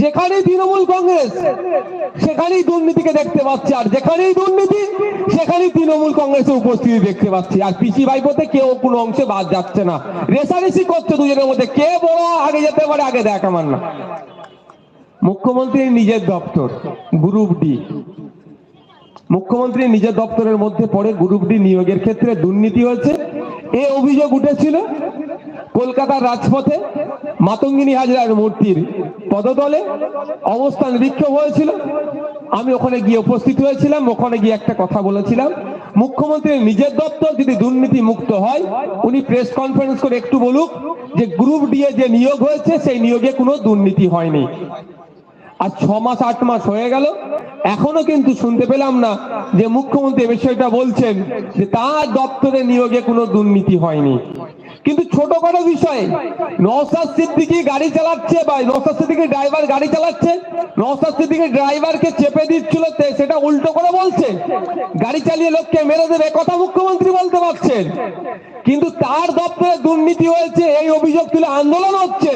যেখানেই তৃণমূল কংগ্রেস, সেখানেই দুর্নীতিকে দেখতে পাচ্ছি। আর যেখানেই দুর্নীতি, সেখানেই তৃণমূল কংগ্রেসের উপস্থিতি দেখতে পাচ্ছি। আর পিসি ভাইপোতে কেউ কোনো অংশে বাদ যাচ্ছে না। রেসারেসি করছে দুজনের মধ্যে। কে বড় আগে যেতে পারে, আগে দেখ আমার না। মুখ্যমন্ত্রীর নিজের দপ্তর, গ্রুপ ডি। মুখ্যমন্ত্রীর নিজের দপ্তরের মধ্যে পড়ে গ্রুপ ডি নিয়োগের ক্ষেত্রে দুর্নীতি হয়েছে। এ অভিযোগ উঠেছিল। কলকাতার রাজপথে মাতঙ্গিনী হাজরার মূর্তির পদতলে অবস্থান বিক্ষোভ হয়েছিল। আমি ওখানে গিয়ে উপস্থিত হয়েছিলাম, ওখানে গিয়ে একটা কথা বলেছিলাম। মুখ্যমন্ত্রীর নিজের দপ্তর যদি দুর্নীতি মুক্ত হয়, উনি প্রেস কনফারেন্স করে একটু বলুক যে গ্রুপ এ যে নিয়োগ হয়েছে, সেই নিয়োগে কোনো দুর্নীতি হয়নি। আর ছ মাস, আট মাস হয়ে গেল। এখনও কিন্তু শুনতে পেলাম না যে মুখ্যমন্ত্রী বিষয়টা বলছেন যে তার দপ্তরে নিয়োগে কোনো দুর্নীতি হয়নি। কিন্তু ছোটখাটো বিষয়ে নওসাদ সিদ্দিকি গাড়ি চালাচ্ছে বা নওসাদ সিদ্দিকি ড্রাইভার গাড়ি চালাচ্ছে নওসাদ সিদ্দিকি ড্রাইভারকে চেপে দিচ্ছিল সেটা উল্টো করে বলছে। গাড়ি চালিয়ে লোককে মেরে দেবে কথা মুখ্যমন্ত্রী বলতে পারছেন। কিন্তু তার দপ্তরে দুর্নীতি হয়েছে, এই অভিযোগ তুলে আন্দোলন হচ্ছে।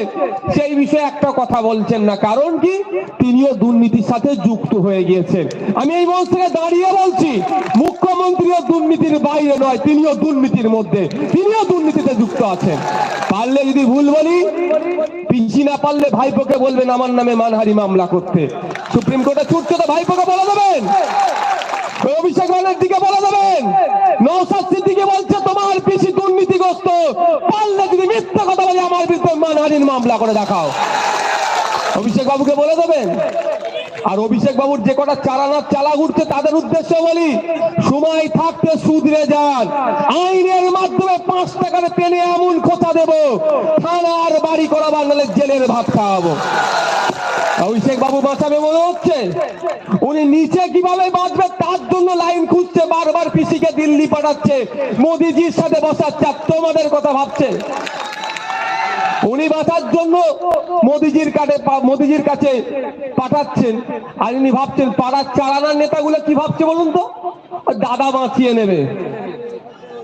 সেই বিষয়ে একটা কথা বলছেন না, কারণ কি? তিনিও দুর্নীতির সাথে যুক্ত হয়ে গিয়েছেন। আমি এই মঞ্চ থেকে দাঁড়িয়ে বলছি মুখ্যমন্ত্রীও দুর্নীতির বাইরে নয়, তিনিও দুর্নীতির মধ্যে, তিনিও দুর্নীতিতে যুক্ত আছেন। পারলে যদি ভুল বলি পিছি না পারলে ভাইপোকে বলবেন আমার নামে মানহারি মামলা করতে। সুপ্রিম কোর্টে ছুটছে তো ভাইপোকে বলে দেবেন। অভিষেক ব্যানার্জিকে বলে দেবেন। নৌসাদ দিকে বলছে, তোমার পিসি দুর্নীতিগ্রস্ত পারলে যদি মিথ্যা কথা বলে আমার বিরুদ্ধে মানহানির মামলা করে দেখাও। অভিষেক বাবুকে বলে দেবেন? আর অভিষেক বাবুর যে কটা চালানার চালা ঘুরছে তাদের উদ্দেশ্য বলি, সময় থাকতে সুদরে যান। আইনের মাধ্যমে পাঁচ টাকার টেনে এমন খোঁচা দেব, থানার বাড়ি করা বাঙালি জেলের ভাত খাওয়াবো। অভিষেক বাবু বাঁচাবে মনে হচ্ছে? উনি নিচে কীভাবে বাঁচবে তার জন্য লাইন খুঁজছে বারবার পিসিকে দিল্লি পাঠাচ্ছে, মোদিজির সাথে বসাচ্ছে তোমাদের কথা ভাবছে। উনি বাঁচার জন্য মোদিজির কাছে মোদিজির কাছে পাঠাচ্ছেন। আর উনি ভাবছেন, পাড়ার চালানার নেতাগুলো কি ভাবছে বলুন তো? দাদা বাঁচিয়ে নেবে।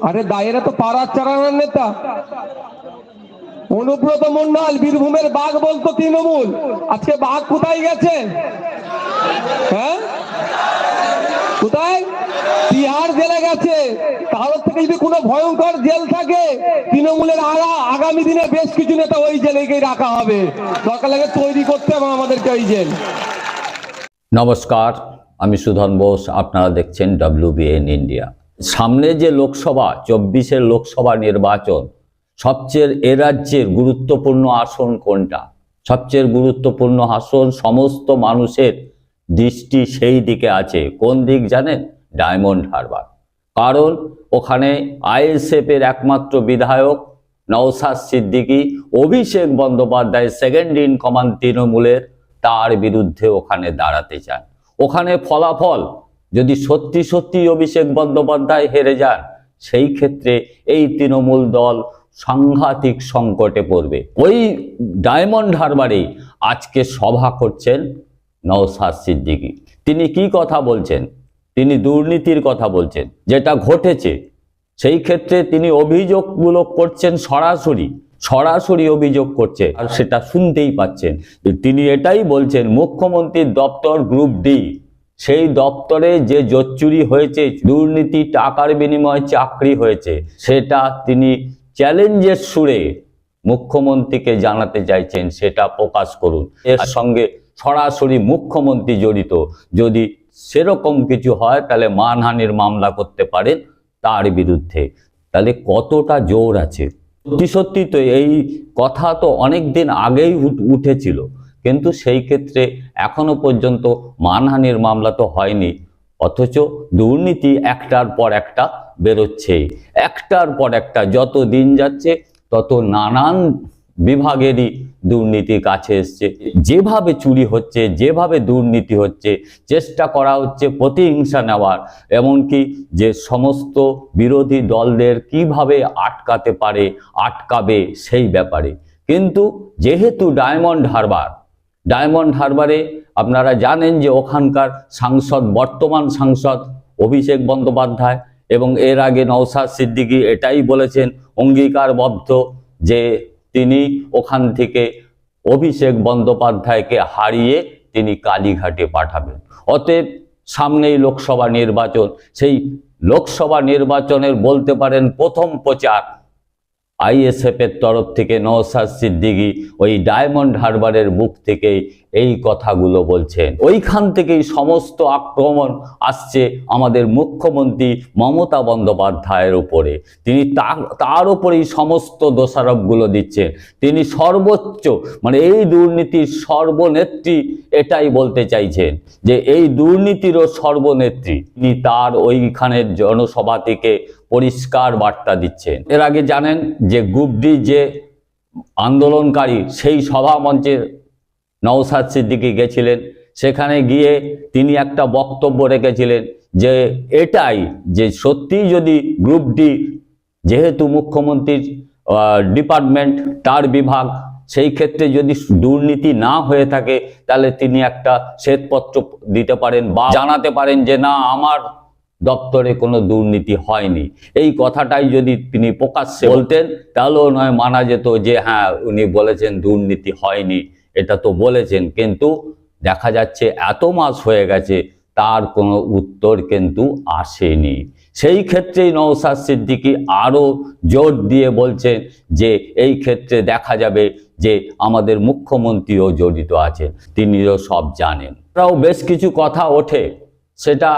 আরে দায়েরা তো পাড়ার চালানার নেতা। অনুব্রত মন্ডল, বীরভূমের বাঘ বলতো তৃণমূল। আজকে বাঘ কোথায় গেছে? হ্যাঁ? কোথায় তিহার জেলে গেছে। থেকে যদি কোনো ভয়ঙ্কর জেল থাকে, তৃণমূলের আগা আগামী দিনে বেশ কিছু নেতা ওই রাখা হবে। লাগে তৈরি করতে হবে আমাদেরকে ওই জেল। নমস্কার, আমি সুধন বোস, আপনারা দেখছেন ডাব্লিউবিএন ইন্ডিয়া সামনে যে লোকসভা, চব্বিশের লোকসভা নির্বাচন, সবচেয়ে এ রাজ্যের গুরুত্বপূর্ণ আসন কোনটা? সবচেয়ে গুরুত্বপূর্ণ আসন সমস্ত মানুষের দৃষ্টি সেই দিকে আছে। কোন দিক জানেন? ডায়মন্ড হারবার। কারণ ওখানে আইএসএফ এর একমাত্র বিধায়ক Naushad Siddiqui, Abhishek Bandyopadhyay second in command তৃণমূলের, তার বিরুদ্ধে ওখানে দাঁড়াতে চান। ওখানে ফলাফল যদি সত্যি সত্যি অভিষেক বন্দ্যোপাধ্যায় হেরে যান, সেই ক্ষেত্রে এই তৃণমূল দল সাংঘাতিক সংকটে পড়বে। ওই ডায়মন্ড হারবারে আজকে সভা করছেন নওসাদ সিদ্দিকী। তিনি কি কথা বলছেন? তিনি দুর্নীতির কথা বলছেন। যেটা ঘটেছে, সেই ক্ষেত্রে তিনি অভিযোগগুলো করছেন সরাসরি। সরাসরি অভিযোগ করছে, আর সেটা শুনতেই পাচ্ছেন। তিনি এটাই বলছেন, মুখ্যমন্ত্রীর দপ্তর গ্রুপ ডি। সেই দপ্তরে যে জোচ্চুরি হয়েছে, দুর্নীতি টাকার বিনিময়ে চাকরি হয়েছে, সেটা তিনি চ্যালেঞ্জের সুরে মুখ্যমন্ত্রীকে জানাতে চাইছেন, সেটা প্রকাশ করুন। এর সঙ্গে সরাসরি মুখ্যমন্ত্রী জড়িত। যদি সেরকম কিছু হয়, তাহলে মানহানির মামলা করতে পারেন তার বিরুদ্ধে। তাহলে কতটা জোর আছে? সত্যি সত্যি তো এই কথা তো অনেক দিন আগেই উঠ- উঠেছিল। কিন্তু সেই ক্ষেত্রে এখনও পর্যন্ত মানহানির মামলা তো হয়নি। অথচ দুর্নীতি একটার পর একটা বেরোচ্ছে। একটার পর একটা যত দিন যাচ্ছে, তত নানান বিভাগেরই দুর্নীতি কাছে এসছে। যেভাবে চুরি হচ্ছে, যেভাবে দুর্নীতি হচ্ছে, চেষ্টা করা হচ্ছে প্রতিহিংসা নেওয়ার। এমনকি যে সমস্ত বিরোধী দলদের কীভাবে আটকাতে পারে, আটকাবে সেই ব্যাপারে। কিন্তু যেহেতু ডায়মন্ড হারবার, ডায়মন্ড হারবারে আপনারা জানেন যে ওখানকার সাংসদ, বর্তমান সাংসদ অভিষেক বন্দ্যোপাধ্যায় এবং এর আগে নওসাদ সিদ্দিকী এটাই বলেছেন, অঙ্গীকারবদ্ধ যে তিনি ওখান থেকে অভিষেক বন্দ্যোপাধ্যায়কে হারিয়ে তিনি কালীঘাটে পাঠাবেন। অতএব সামনেই লোকসভা নির্বাচন। সেই লোকসভা নির্বাচনের বলতে পারেন প্রথম প্রচার আইএসএফ এর তরফ থেকে নওসাদ সিদ্দিকী ওই ডায়মন্ড হারবারের বুক থেকেই এই কথাগুলো বলছেন। ওইখান থেকেই সমস্ত আক্রমণ আসছে আমাদের মুখ্যমন্ত্রী মমতা বন্দ্যোপাধ্যায়ের উপরে। তিনি তার উপরেই সমস্ত দোষারোপগুলো দিচ্ছেন। তিনি সর্বোচ্চ মানে এই দুর্নীতির সর্বনেত্রী এটাই বলতে চাইছেন যে এই দুর্নীতিরও সর্বনেত্রী। তিনি তার ওইখানের জনসভা থেকে পরিষ্কার বার্তা দিচ্ছেন। এর আগে জানেন যে গ্রুপ ডি যে আন্দোলনকারী, সেই সভা মঞ্চে নওসাদ সিদ্দিকী গেছিলেন। সেখানে গিয়ে তিনি একটা বক্তব্য রেখেছিলেন যে এটাই যে সত্যি যদি গ্রুপ ডি যেহেতু মুখ্যমন্ত্রীর ডিপার্টমেন্ট, তার বিভাগ, সেই ক্ষেত্রে যদি দুর্নীতি না হয়ে থাকে, তাহলে তিনি একটা শ্বেতপত্র দিতে পারেন বা জানাতে পারেন যে না, আমার দপ্তরে কোনো দুর্নীতি হয়নি। এই কথাটাই যদি তিনি প্রকাশ্যে বলতেন, তাহলেও নয় মানা যেত যে হ্যাঁ উনি বলেছেন দুর্নীতি হয়নি, এটা তো বলেছেন। কিন্তু দেখা যাচ্ছে এত মাস হয়ে গেছে, তার কোনো উত্তর কিন্তু আসেনি। সেই ক্ষেত্রেই নওসাদ সিদ্দিকী আরও জোর দিয়ে বলছেন যে, এই ক্ষেত্রে দেখা যাবে যে, আমাদের মুখ্যমন্ত্রীও জড়িত আছেন, তিনিও সব জানেন। তারাও বেশ কিছু কথা ওঠে, সেটা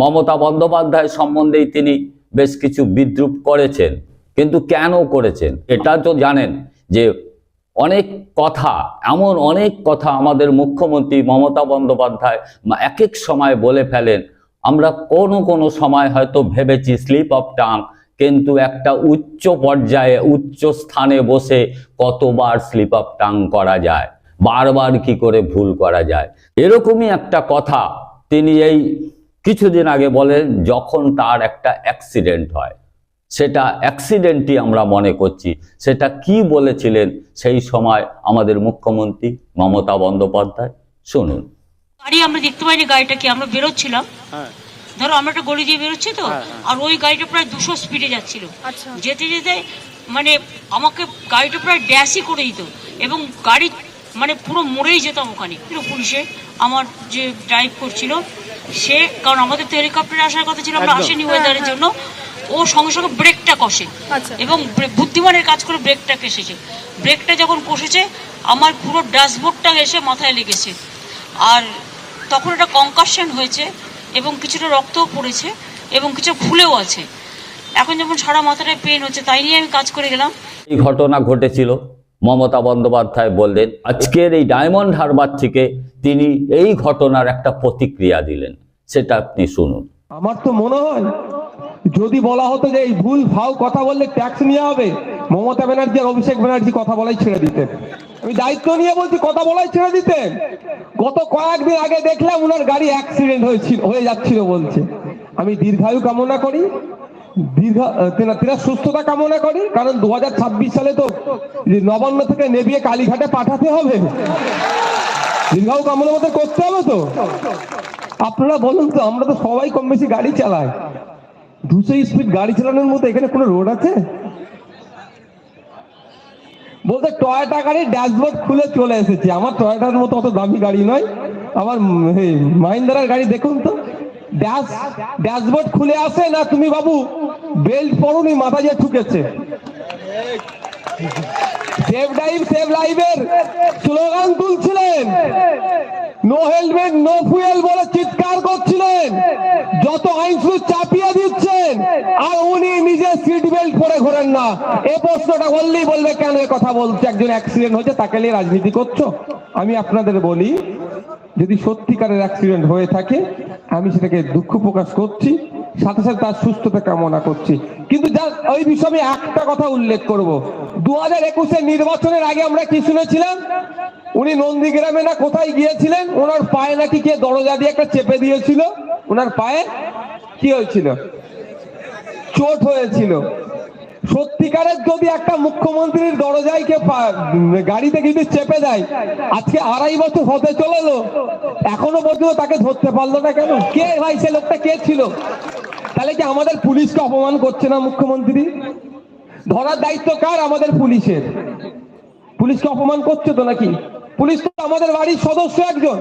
মমতা বন্দ্যোপাধ্যায় সম্বন্ধেই তিনি বেশ কিছু বিদ্রুপ করেছেন, কিন্তু কেন করেছেন? এটা তো জানেন যে অনেক কথা, এমন অনেক কথা আমাদের মুখ্যমন্ত্রী মমতা বন্দ্যোপাধ্যায় এক এক সময় বলে ফেলেন। আমরা কোনো কোনো সময় হয়তো ভেবেছি স্লিপ অফ টাং, কিন্তু একটা উচ্চ পর্যায়ে, উচ্চ স্থানে বসে কতবার স্লিপ অফ টাং করা যায়, বারবার কি করে ভুল করা যায়। এরকমই একটা কথা তিনি এই কিছুদিন আগে বলেন যখন তার একটা অ্যাক্সিডেন্ট হয় সেটা অ্যাক্সিডেন্টই আমরা মনে করছি। সেটা কি বলেছিলেন? সেই সময় আমাদের মুখ্যমন্ত্রী মমতা বন্দ্যোপাধ্যায়। শুনুন। গাড়ি আমরা দেখতে পাইনি গাড়িটা কি? আমরা বেরোচ্ছিলাম। হ্যাঁ। ধরো আমরা একটা গলি দিয়ে বেরোচ্ছি তো হ্যাঁ, হ্যাঁ। আর ওই গাড়িটা প্রায় দুশো স্পিডে যাচ্ছিল। আচ্ছা। যেতে যেতে মানে আমাকে গাড়িটা প্রায় ড্যাশই করে দিত এবং গাড়ি মানে পুরো মরেই যেতাম ওখানে। পুরো পুলিশে আমার যে ড্রাইভ করছিল সে কারণ আমাদের তো হেলিকপ্টারে আসার কথা ছিল আমরা। আসিনি ওয়েদারের জন্য। ও সঙ্গে সঙ্গে ব্রেকটা কষে আচ্ছা। এবং বুদ্ধিমানের কাজ করে ব্রেকটা কেসেছে ব্রেকটা যখন কষেছে আমার পুরো ড্যাশবোর্ডটা এসে মাথায় লেগেছে। আর তখন এটা কনকাশন হয়েছে এবং কিছুটা রক্তও পড়েছে এবং কিছু ফুলেও আছে। এখন যেমন সারা মাথাটায় পেন হচ্ছে তাই নিয়ে আমি কাজ করে গেলাম। এই ঘটনা ঘটেছিল। মমতা বন্দ্যোপাধ্যায় বললেন, আজকের এই ডায়মন্ড হারবার থেকে তিনি এই ঘটনার একটা প্রতিক্রিয়া দিলেন। সেটা আপনি শুনুন। আমার তো মনে হয়, যদি বলা হতো যে এই ভুল ফাও কথা বললে ট্যাক্স নেওয়া হবে, মমতা ব্যানার্জি আর অভিষেক ব্যানার্জি কথা বলাই ছেড়ে দিতেন। আমি দায়িত্ব নিয়ে বলছি, কথা বলাই ছেড়ে দিতেন। গত কয়েকদিন আগে দেখলাম ওনার গাড়ি অ্যাক্সিডেন্ট হয়েছিল, হয়ে যাচ্ছিল বলছে। আমি দীর্ঘায়ু কামনা করি দীর্ঘ তেনার সুস্থতা কামনা করি, কারণ দু হাজার ছাব্বিশ সালে তো নবান্ন থেকে নেবিয়ে কালীঘাটে পাঠাতে হবে। দীর্ঘায়ু কামনা মতো করতে হবে তো। আপনারা বলুন তো, আমরা তো সবাই কম বেশি গাড়ি চালাই। দুশো স্পিড গাড়ি চালানোর মতো এখানে কোনো রোড আছে? বলতে টয়টা গাড়ির ড্যাশবোর্ড খুলে চলে এসেছে। আমার টয়টার মতো অত দামি গাড়ি নয়। আমার মাহিন্দ্রার গাড়ি দেখুন তো। ড্যাশ ড্যাশবোর্ড খুলে আসে না তুমি বাবু? বেল্ট পরুনি, মাথা যে ঠুকেছে। সেভ ড্রাইভ সেভ লাইভের স্লোগান তুলছিলেন। নো হেলমেট, নো ফুয়েল বলে চিৎকার করছিলেন। যত আইন চাপিয়ে দিচ্ছেন, আর উনি নিজে সিট বেল্ট পরে ঘোরেন না। এ প্রশ্নটা বললেই বলবে কেন? এ কথা বলছে একজন অ্যাক্সিডেন্ট হয়েছে, তাকে নিয়ে রাজনীতি করছ? আমি আপনাদের বলি, যদি সত্যিকারের অ্যাক্সিডেন্ট হয়ে থাকে, আমি সেটাকে দুঃখ প্রকাশ করছি। সাথে সাথে তার সুস্থতা কামনা করছি। কিন্তু যা, ওই বিষয়ে আমি একটা কথা উল্লেখ করব। দু হাজার একুশের নির্বাচনের আগে আমরা কি শুনেছিলাম? উনি নন্দীগ্রামে না কোথায় গিয়েছিলেন? ওনার পায়ে নাকি কে দরজা দিয়ে একটা চেপে দিয়েছিল? ওনার পায়ে কি হয়েছিল? চোট হয়েছিল। সত্যিকারের যদি একটা মুখ্যমন্ত্রীর দরজায় কে গাড়িতে কিন্তু চেপে দেয় আজকে আড়াই বছর হতে চলেলো, এখনও পর্যন্ত তাকে ধরতে পারল না কেন? কে ভাই, সে লোকটা কে ছিল? তাহলে কি আমাদের পুলিশকে অপমান করছে না মুখ্যমন্ত্রী? ধরার দায়িত্ব কার? আমাদের পুলিশের। পুলিশকে অপমান করছে তো নাকি? পুলিশ তো আমাদের বাড়ির সদস্য একজন।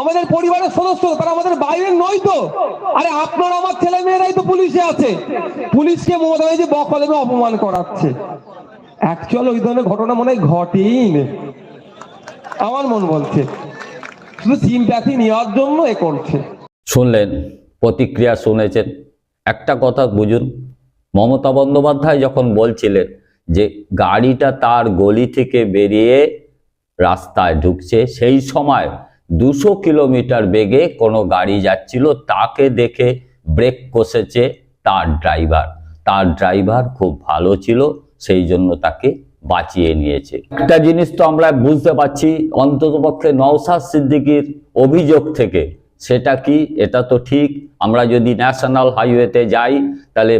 আমাদের পরিবারের সদস্য, তারা আমাদের বাইরের নয় তো। আরে আপনার আমার ছেলে মেয়েরাই তো পুলিশে আছে। পুলিশকে মমতা ব্যানার্জি বকলেমে অপমান করাচ্ছে। অ্যাকচুয়াল ওই ধরনের ঘটনা মনে হয় ঘটেই আমার মন বলছে, শুধু সিম্প্যাথি নেওয়ার জন্য এ করছে। শুনলেন, প্রতিক্রিয়া শুনেছেন। একটা কথা বুঝুন, মমতা বন্দ্যোপাধ্যায় যখন বলছিলেন যে গাড়িটা তার গলি থেকে বেরিয়ে রাস্তায় ঢুকছে। সেই সময় দুশো কিলোমিটার বেগে কোনো গাড়ি যাচ্ছিল, তাকে দেখে ব্রেক কষেছে তার ড্রাইভার। তার ড্রাইভার খুব ভালো ছিল, সেই জন্য তাকে বাঁচিয়ে নিয়েছে। একটা জিনিস তো আমরা বুঝতে পারছি, অন্ততপক্ষে নওসাদ সিদ্দিকীর অভিযোগ থেকে। সেটা কি? এটা তো ঠিক। আমরা যদি ন্যাশনাল হাইওয়েতে যাই, তাহলে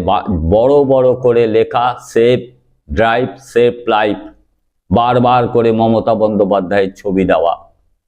বড় বড় করে লেখা সেফ ড্রাইভ সেফ লাইফ। বারবার করে মমতা বন্দ্যোপাধ্যায়ের ছবি দেওয়া।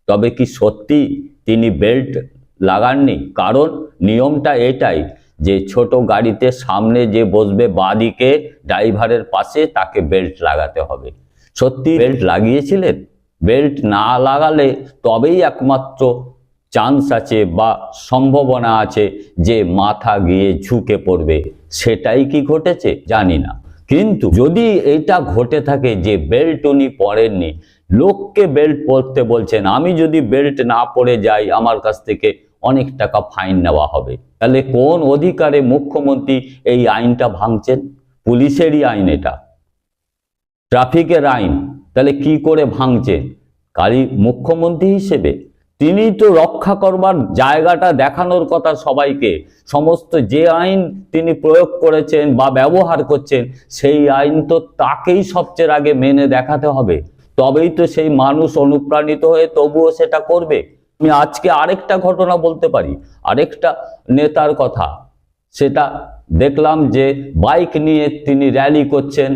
তবে কি সত্যি তিনি বেল্ট লাগাননি? কারণ নিয়মটা এটাই যে ছোট গাড়িতে সামনে যে বসবে বাদিকে ড্রাইভারের পাশে তাকে বেল্ট লাগাতে হবে। সত্যি বেল্ট লাগিয়েছিলেন? বেল্ট না লাগালে তবেই একমাত্র চান্স আছে বা সম্ভাবনা আছে যে মাথা গিয়ে ঝুঁকে পড়বে। সেটাই কি ঘটেছে? জানি না। কিন্তু যদি এটা ঘটে থাকে যে বেল্ট উনি পরেননি, লোককে বেল্ট পরতে বলছেন, আমি যদি বেল্ট না পরে যাই, আমার কাছ থেকে অনেক টাকা ফাইন নেওয়া হবে। তাহলে কোন অধিকারে মুখ্যমন্ত্রী এই আইনটা ভাঙছেন? পুলিশেরই আইন এটা। ট্রাফিকের আইন। তাহলে কি করে ভাঙছেন কারি মুখ্যমন্ত্রী হিসেবে। তিনি তো রক্ষা করবার জায়গাটা দেখানোর কথা সবাইকে। সমস্ত যে আইন তিনি প্রয়োগ করেছেন বা ব্যবহার করছেন, সেই আইন তো তাকেই সবচেয়ে আগে মেনে দেখাতে হবে। তবেই তো সেই মানুষ অনুপ্রাণিত হয়ে তবুও সেটা করবে। আমি আজকে আরেকটা ঘটনা বলতে পারি। আরেকটা নেতার কথা। সেটা দেখলাম যে বাইক নিয়ে তিনি র্যালি করছেন,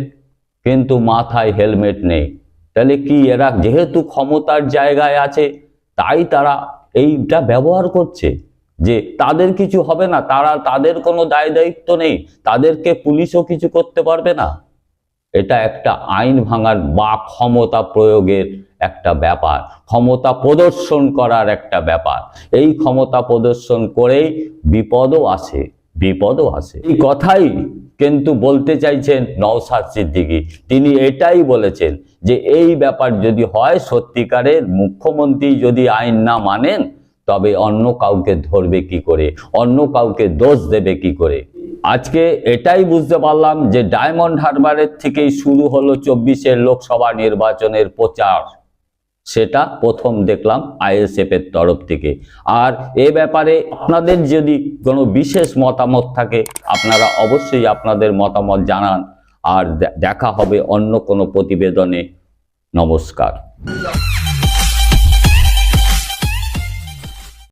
কিন্তু মাথায় হেলমেট নেই। তাহলে কি এরা যেহেতু ক্ষমতার জায়গায় আছে তাই তারা এইটা ব্যবহার করছে যে তাদের কিছু হবে না, তারা, তাদের কোনো দায় দায়িত্ব নেই, তাদেরকে পুলিশও কিছু করতে পারবে না। এটা একটা আইন ভাঙার বা ক্ষমতা প্রয়োগের একটা ব্যাপার, ক্ষমতা প্রদর্শন করার একটা ব্যাপার। এই ক্ষমতা প্রদর্শন করেই বিপদও আসে বিপদও আসে। এই কথাই কিন্তু বলতে চাইছেন নওসাদ সিদ্দিকী। তিনি এটাই বলেছেন যে এই ব্যাপার যদি হয় সত্যিকারের মুখ্যমন্ত্রী যদি আইন না মানেন, তবে অন্য কাউকে ধরবে কি করে? অন্য কাউকে দোষ দেবে কি করে? আজকে এটাই বুঝতে পারলাম যে ডায়মন্ড হারবারের থেকেই শুরু হলো চব্বিশের লোকসভা নির্বাচনের প্রচার। সেটা প্রথম দেখলাম আইএসএফ এর তরফ থেকে। আর এ ব্যাপারে আপনাদের যদি কোনো বিশেষ মতামত থাকে, আপনারা অবশ্যই আপনাদের মতামত জানান। আর দেখা হবে অন্য কোনো প্রতিবেদনে। নমস্কার।